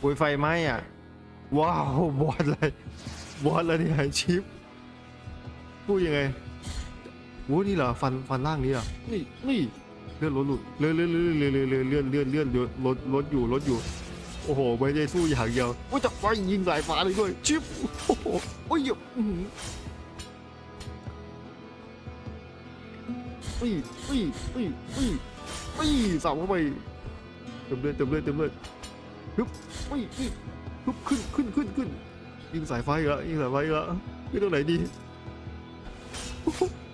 โวยไฟไหมอะ ว้าวบอสเลยบอสเลยเนี่ยชิปพูดยังไงโอ้นี่เหรอฟันฟันล่างนี้เหรอนี่นี่เลื่อนรถหลุดเลื่อนเลื่อนเลื่อนเลื่อนเลื่อนเลื่อนเลื่อนเลื่อนเลื่อนรถรถอยู่รถอยู่ โอ้โหไม่ได้สู้อย่างเดียวโอ้ยจับไฟยิงสายฟ้าเลยด้วยชิปโอ้โหโอ้ยอื้อหืออุ้ยอุ้ยอุ้ยอุ้ยอุ้ยสับเข้าไปเติมเลือดเติมเลือดเติมเลือด ฮึบอุ้ยฮึบขึ้นขึ้นขึ้นขึ้นยิงสายไฟอีกแล้วยิงสายไฟอีกแล้วยิงตรงไหนดี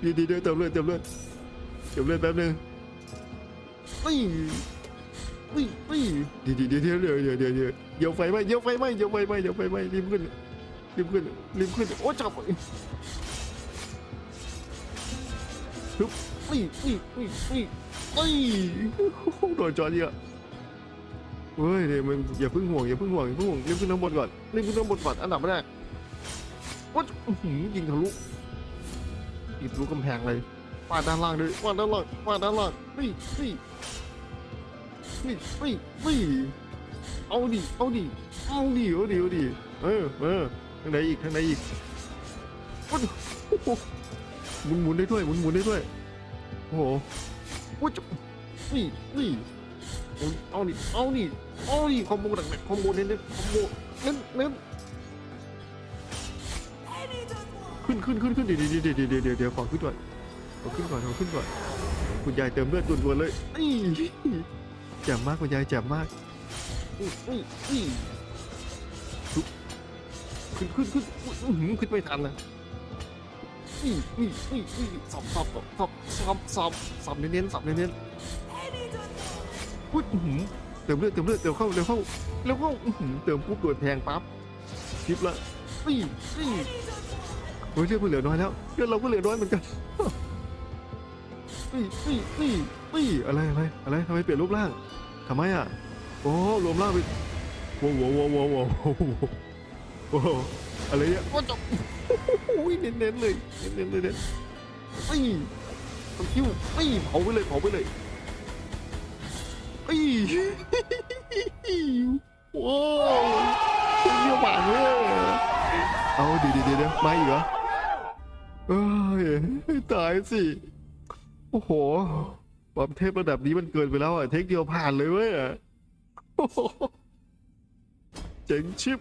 ดีดีเดี๋ยวเติมเลือดเติมเลือดเติมเลือดแป๊บนึงอุ้ยอุ้ยอุ้ยดีดีดี๋ยวเดี๋ยวเดี๋ยวเดี๋ยวเดี๋ยวเดี๋ยวเดี๋ยวไฟไหมเดี๋ยวไฟไหมเดี๋ยวไฟไหมเดี๋ยวไฟไหมรีบขึ้นรีบขึ้นรีบขึ้นโอ้จับฮึบอุ้ยอุ้ยอุ้ยอุ้ยอุ้ยโดนจอดเยอะ เฮ้ยเดี๋ยวมันอย่าเพิ่งห่วงอย่าเพิ่งห่วงอย่าเพิ่งห่วงรีบขึ้นข้างบนก่อนรีบขึ้นข้างบนก่อนอันดับแรกว่ายิงทะลุยิงทะลุกำแพงเลยฟาดด้านล่างด้วยฟาดด้านล่างฟาดด้านล่างเฮ้ยเฮ้ยนี่นี่นี่เอาดิเอาดิเอาดิเอาดิเอาดิเออเออทางไหนอีกทางไหนอีกโอ้โหมุนหมุนได้ด้วยหมุนหมุนได้ด้วยโอ้โหโอ้ยจะนี่นี่ เอาเอาดิเอาดิเอาดิคอมโบหนักๆคอมโบเน้นๆคอมโบเน้นเน้นขึ้นขึ้นขึ้นขึ้นเดี๋ยวเดี๋ยวเดี๋ยวเดี๋ยวเดี๋ยวเดี๋ยวขอขึ้นก่อนขอขึ้นก่อนขอขึ้นก่อนคุณยายเติมเลือดด่วนๆเลยนี่แจ่มมากคุณยายแจ่มมากอุ้ยอุ้ยอุ้ยลุกขึ้นขึ้นขึ้นอุ้ยอื้อหือขึ้นไม่ทันนะอุ้ยอุ้ยอุ้ยอุ้ยสับสับสับสับสับสับเน้นๆสับเน้นๆ อุ้ยอื้อหือเติมเลือดเติมเลือดเติมเข้าเร็วเข้าเร็วเข้าอื้อหือเติมปุ๊บโดนแทงปั๊บคลิปละอุ้ยอุ้โอ้ยเลือดมันเหลือน้อยแล้วเลือดเราก็เหลือน้อยเหมือนกันอุ้ยอุ้ยอุ้ยอุ้อะไรอะไรอะไรทำไมเปลี่ยนรูปร่างทำไมอะโอ้รวมร่างเป็นโว้โว้โว้โว้โว้โว้อะไรเนี่ยโอ้จบโอ้ยเน้นๆเลยเน้นๆเลยเน้นไอ้ตะคิวไอ้เผาไปเลยเผาไปเลย ไอ้ว้าวเยี่ยมมากเลยเอาเดี๋ยวเดี๋ยวเดี๋ยวมาอีกเหรอเอ้ยตายสิ โอ้โหความเทพระดับนี้มันเกินไปแล้วอะ เทคเดียวผ่านเลยเว้ยอะโอ้โหเจ๋งชิบ